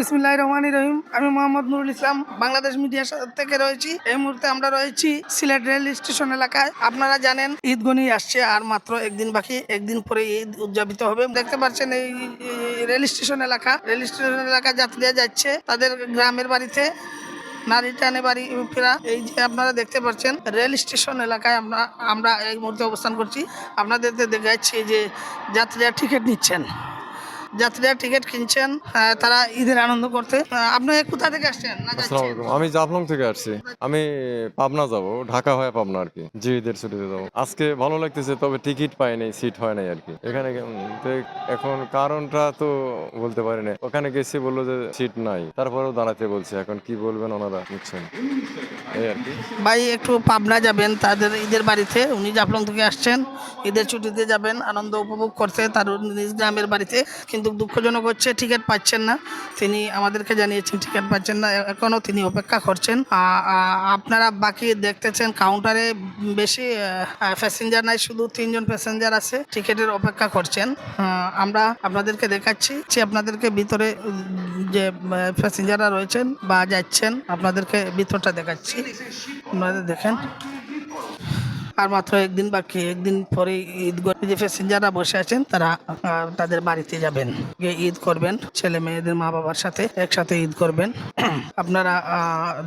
বিসমিল্লাহ রহমান রহিম। আমি মোহাম্মদ নুরুল ইসলাম, বাংলাদেশ মিডিয়া থেকে রয়েছি। এই মুহূর্তে আমরা রয়েছি সিলেট রেল স্টেশন এলাকায়। আপনারা জানেন, ঈদ গনি আসছে আর মাত্র একদিন বাকি। একদিন পরে ঈদ উদযাপিত হবে। দেখতে পাচ্ছেন এই রেল স্টেশন এলাকা। রেল স্টেশন এলাকা যাত্রীরা যাচ্ছে তাদের গ্রামের বাড়িতে। নারী টানে বাড়ি ফেরা। এই যে আপনারা দেখতে পাচ্ছেন, রেল স্টেশন এলাকায় আমরা আমরা এই মুহূর্তে অবস্থান করছি। আপনাদের দেখাচ্ছি যে যাত্রীরা টিকিট নিচ্ছেন। যাত্রীরা টিকিট কিনছেন তারা ঈদের আনন্দ করতে। আপনি কোথা থেকে আসছেন আমি জাফলং থেকে আসছি। আমি পাবনা যাব ঢাকা হয়ে পাবনা আর কি। জি ঈদের ছুটিতে যাব। আজকে ভালো লাগতেছে তবে টিকিট পাই নাই সিট হয় নাই আর কি। এখানে এখন কারণটা তো বলতে পারি না ওখানে গেছি বলল যে সিট নাই। তারপরেও দাঁড়াতে বলছে এখন কি বলবেন ওনারা বুঝছেন? ভাই একটু পাবনা যাবেন তাদের ঈদের বাড়িতে। উনি জাফলং থেকে আসছেন ঈদের ছুটিতে যাবেন আনন্দ উপভোগ করতে তার নিজ গ্রামের বাড়িতে। কিন্তু দুঃখজনক হচ্ছে, টিকিট পাচ্ছেন না। তিনি আমাদেরকে জানিয়েছেন, টিকিট পাচ্ছেন না। এখনও তিনি অপেক্ষা করছেন। আপনারা বাকি দেখতেছেন কাউন্টারে বেশি প্যাসেঞ্জার নাই, শুধু তিনজন প্যাসেঞ্জার আছে, টিকিটের অপেক্ষা করছেন। আমরা আপনাদেরকে দেখাচ্ছি যে আপনাদেরকে ভিতরে, যে প্যাসেঞ্জাররা রয়েছেন বা যাচ্ছেন, আপনাদেরকে ভিতরটা দেখাচ্ছি। আপনাদের দেখেন। আর মাত্র একদিন বাকি একদিন পরে ঈদ যে প্যাসেঞ্জাররা বসে আছেন তারা তাদের বাড়িতে যাবেন। গিয়ে ঈদ করবেন ছেলে মেয়েদের মা বাবার সাথে একসাথে ঈদ করবেন। আপনারা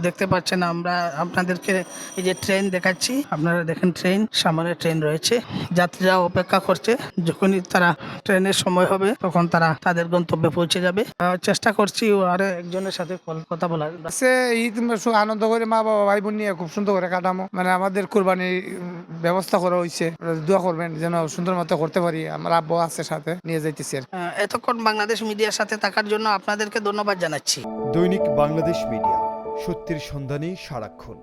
দেখতে পাচ্ছেন আমরা আপনাদেরকে এই যে ট্রেন দেখাচ্ছি। আপনারা দেখেন ট্রেন সামনে ট্রেন রয়েছে। যাত্রীরা অপেক্ষা করছে যখনই তারা ট্রেনের সময় হবে তখন তারা তাদের গন্তব্যে পৌঁছে যাবে। চেষ্টা করছি আর একজনের সাথে কথা বলার। সে ঈদ আনন্দ করে মা বাবা ভাই বোন নিয়ে খুব সুন্দর করে কাটামো। মানে আমাদের কোরবানির উম, ব্যবস্থা করা হয়েছে দোয়া করবেন যেন সুন্দর মতো করতে পারি। আমার আব্বু আছে সাথে নিয়ে যাইতেছি আর এতক্ষণ বাংলাদেশ মিডিয়ার সাথে থাকার জন্য আপনাদেরকে ধন্যবাদ জানাচ্ছি। দৈনিক বাংলাদেশ মিডিয়া সত্যির সন্ধানে সারাক্ষণ।